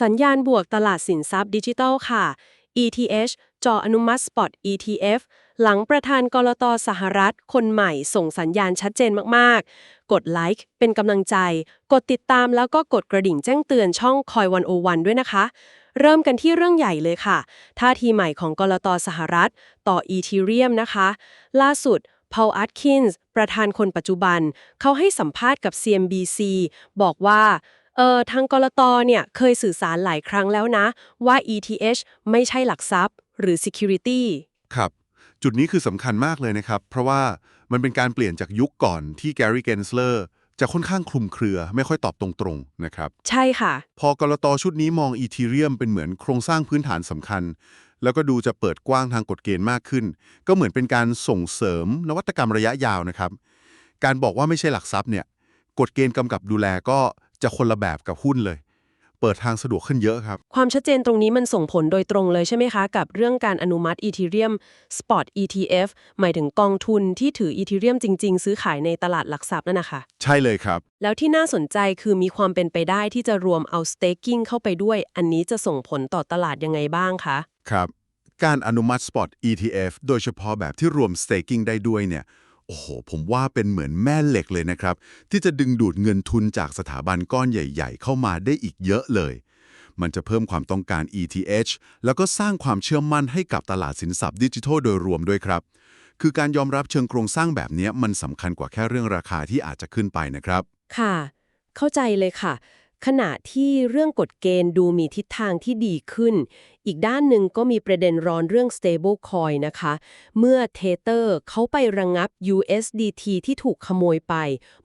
สัญญาณบวกตลาดสินทรัพย์ดิจิทัลค่ะ ETH จออนุมัติ Spot ETF หลังประธานกรตสหรัฐ คนใหม่ส่งสัญญาณชัดเจนมาก ๆ กดไลค์เป็นกำลังใจ กดติดตามแล้วก็กดกระดิ่งแจ้งเตือนช่องคอยวันโอวันด้วยนะคะ เริ่มกันที่เรื่องใหญ่เลยค่ะ ท่าทีใหม่ของกรตสหรัฐ ต่อ Ethereum นะคะ ล่าสุด Paul Atkins ประธานคนปัจจุบัน เขาให้สัมภาษณ์กับ CNBC บอกว่า ออทางกรตเนี่ยเคยสื่อสารหลายครั้งแล้วนะ ว่า ETH ไม่ใช่หลักทรัพย์ หรือ Security ครับ จุดนี้คือสำคัญมากเลยนะครับ เพราะว่ามันเป็นการเปลี่ยนจากยุคก่อนที่แกรี่เกนสเลอร์จะค่อนข้างคลุมเครือไม่ค่อยตอบตรงๆนะครับ ใช่ค่ะ พอกรตชุดนี้มองอีทีเรียมเป็นเหมือนโครงสร้างพื้นฐานสำคัญ แล้วก็ดูจะเปิดกว้างทางกฎเกณฑ์มากขึ้น ก็เหมือนเป็นการส่งเสริมนวัตกรรมระยะยาวนะครับ การบอกว่าไม่ใช่หลักทรัพย์เนี่ยกฎเกณฑ์กำกับดูแลก็ จะคนละแบบกับหุ้นเลย เปิดทางสะดวกขึ้นเยอะครับ ความชัดเจนตรงนี้มันส่งผลโดยตรงเลยใช่ไหมคะ กับเรื่องการอนุมัติ Ethereum Spot ETF หมายถึงกองทุนที่ถือ Ethereum จริง ๆ ซื้อขายในตลาดหลักทรัพย์นั่นนะคะใช่เลยครับ แล้วที่น่าสนใจคือมีความเป็นไปได้ที่จะรวมเอา staking เข้าไปด้วย อันนี้จะส่งผลต่อตลาดยังไงบ้างคะครับ การอนุมัติ Spot ETF โดยเฉพาะแบบที่รวม staking ได้ด้วยเนี่ย โอ้โห ผมว่าเป็นเหมือนแม่เหล็กเลยนะครับ ที่จะดึงดูดเงินทุนจากสถาบันก้อนใหญ่ ๆ เข้ามาได้อีกเยอะเลย มันจะเพิ่มความต้องการ ETH แล้วก็สร้างความเชื่อมั่นให้กับตลาดสินทรัพย์ดิจิทัลโดยรวมด้วยครับ คือการยอมรับเชิงโครงสร้างแบบนี้มันสำคัญกว่าแค่เรื่องราคาที่อาจจะขึ้นไปนะครับ ค่ะ เข้าใจเลยค่ะ ขณะที่เรื่องกฎเกณฑ์ดูมีทิศทางที่ดีขึ้น อีกด้านหนึ่งก็มีประเด็นร้อนเรื่อง stable coin นะคะ เมื่อเทเตอร์เขาไประงับ USDT ที่ถูกขโมยไป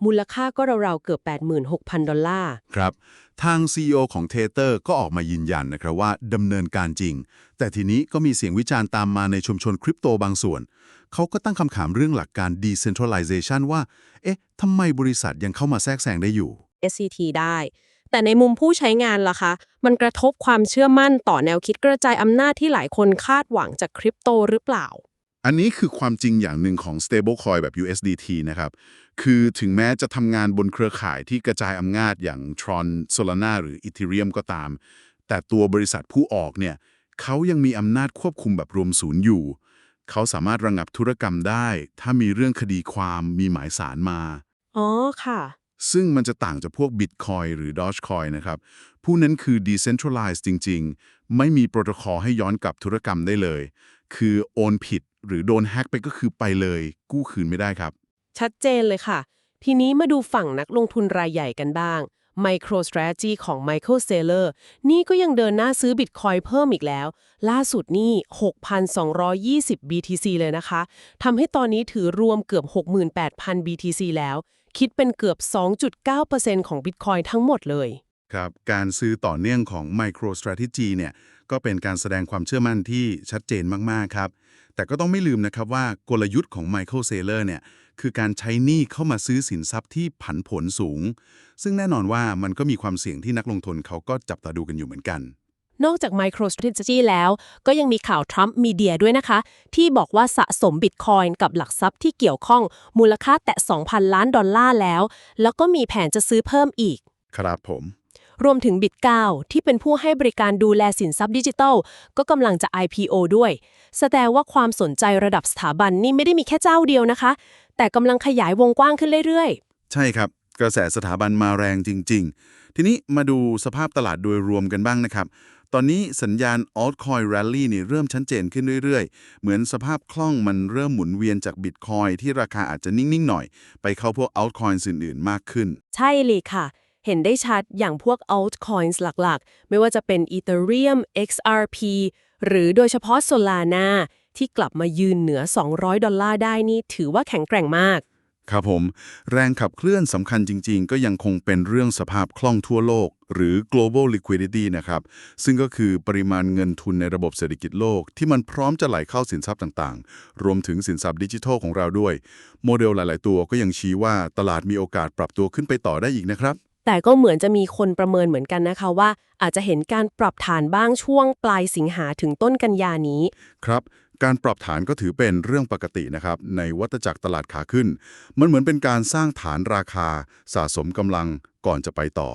มูลค่าก็ราวๆเกือบ 86,000 ดอลลาร์ ครับ ทาง CEO ของเทเตอร์ก็ออกมายืนยันนะครับว่าดำเนินการจริง แต่ทีนี้ก็มีเสียงวิจารณ์ตามมาในชุมชนคริปโตบางส่วน เขาก็ตั้งคำถามเรื่องหลักการ decentralization ว่า เอ๊ะทำไมบริษัทยังเข้ามาแทรกแซงได้อยู่ SCT ได้ แต่ในมุมผู้ใช้งานล่ะคะ มันกระทบความเชื่อมั่นต่อแนวคิดกระจายอำนาจที่หลายคนคาดหวังจากคริปโตหรือเปล่า อันนี้คือความจริงอย่างหนึ่งของ stablecoin แบบ USDT นะครับ คือถึงแม้จะทำงานบนเครือข่ายที่กระจายอำนาจอย่าง Tron Solana หรือ Ethereum ก็ตาม แต่ตัวบริษัทผู้ออกเนี่ยเขายังมีอำนาจควบคุมแบบรวมศูนย์อยู่ เขาสามารถระงับธุรกรรมได้ ถ้ามีเรื่องคดีความมีหมายสารมา อ๋อค่ะ ซึ่งมันจะต่างจากพวก Bitcoin หรือ Dogecoin นะครับ ผู้นั้นคือ decentralized จริง ๆ ไม่มีโปรโตคอลให้ย้อนกลับธุรกรรมได้เลย คือโอนผิดหรือโดนแฮ็กไปก็คือไปเลย กู้คืนไม่ได้ครับ ชัดเจนเลยค่ะ ทีนี้มาดูฝั่งนักลงทุนรายใหญ่กันบ้าง MicroStrategy ของ Michael Saylor นี่ก็ยังเดินหน้าซื้อ Bitcoin เพิ่มอีกแล้ว ล่าสุดนี่ 6,220 BTC เลยนะคะทำให้ตอนนี้ถือรวมเกือบ 68,000 BTC แล้ว คิดเป็นเกือบ 2.9%ของ Bitcoin ทั้งหมดเลย ครับ การซื้อต่อเนื่องของ MicroStrategy เนี่ย ก็เป็นการแสดงความเชื่อมั่นที่ชัดเจนมาก ๆ ครับ แต่ก็ต้องไม่ลืมนะครับว่ากลยุทธ์ของ Michael Saylor เนี่ย คือการใช้หนี้เข้ามาซื้อสินทรัพย์ที่ผันผวนสูง ซึ่งแน่นอนว่ามันก็มีความเสี่ยงที่นักลงทุนเขาก็จับตาดูกันอยู่เหมือนกัน นอกจาก MicroStrategy แล้วก็ยังมีข่าว Trump Media ด้วยนะคะ ที่บอกว่าสะสม Bitcoin กับหลักทรัพย์ที่เกี่ยวข้องมูลค่าแตะ 2,000 ล้านดอลลาร์แล้ว แล้วก็มีแผนจะซื้อเพิ่มอีก ครับผม รวมถึง Bit9 ที่เป็นผู้ให้บริการดูแลสินทรัพย์ดิจิทัล ก็กำลังจะ IPO ด้วย แสดงว่าความสนใจระดับสถาบันนี่ไม่ได้มีแค่เจ้าเดียวนะคะ แต่กำลังขยายวงกว้างขึ้นเรื่อยใช่ครับ กระแสสถาบันมาแรงจริง ๆ ทีนี้มาดูสภาพตลาดโดยรวมกันบ้างนะครับ ตอนนี้สัญญาณ altcoin rally นี่เริ่มชัดเจนขึ้นเรื่อยๆ เหมือนสภาพคล่องมันเริ่มหมุนเวียนจาก Bitcoin ที่ราคาอาจจะนิ่งๆหน่อย ไปเข้าพวก altcoins อื่นๆมากขึ้น ใช่เลยค่ะ เห็นได้ชัดอย่างพวก altcoins หลักๆ ไม่ว่าจะเป็น Ethereum XRP หรือโดยเฉพาะ Solana ที่กลับมายืนเหนือ 200 ดอลลาร์ได้นี่ถือว่าแข็งแกร่งมาก ครับผม แรงขับเคลื่อนสำคัญจริง ๆ ก็ยังคงเป็นเรื่องสภาพคล่องทั่วโลก หรือ global liquidity นะครับ ซึ่งก็คือปริมาณเงินทุนในระบบเศรษฐกิจโลก ที่มันพร้อมจะไหลเข้าสินทรัพย์ต่างๆ รวมถึงสินทรัพย์ดิจิทัลของเราด้วย โมเดลหลาย ๆ ตัวก็ยังชี้ว่าตลาดมีโอกาสปรับตัวขึ้นไปต่อได้อีกนะครับ แต่ก็เหมือนจะมีคนประเมินเหมือนกันนะคะว่า อาจจะเห็นการปรับฐานบ้างช่วงปลายสิงหาถึงต้นกันยานี้ ครับ การปรับฐานก็ถือเป็นเรื่องปกตินะครับในวัฏจักรตลาดขาขึ้น มันเหมือนเป็นการสร้างฐานราคาสะสมกำลังก่อนจะไปต่อ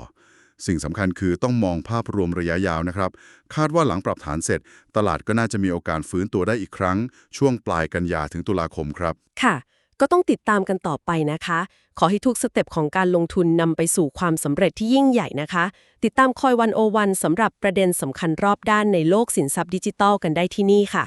สิ่งสำคัญคือต้องมองภาพรวมระยะยาวนะครับ คาดว่าหลังปรับฐานเสร็จ ตลาดก็น่าจะมีโอกาสฟื้นตัวได้อีกครั้ง ช่วงปลายกันยาถึงตุลาคมครับ ค่ะ ก็ต้องติดตามกันต่อไปนะคะ ขอให้ทุกสเต็ปของการลงทุนนำไปสู่ความสำเร็จที่ยิ่งใหญ่นะคะ ติดตามคอยวันโอวันสำหรับประเด็นสำคัญรอบด้านในโลกสินทรัพย์ดิจิทัลกันได้ที่นี่ค่ะ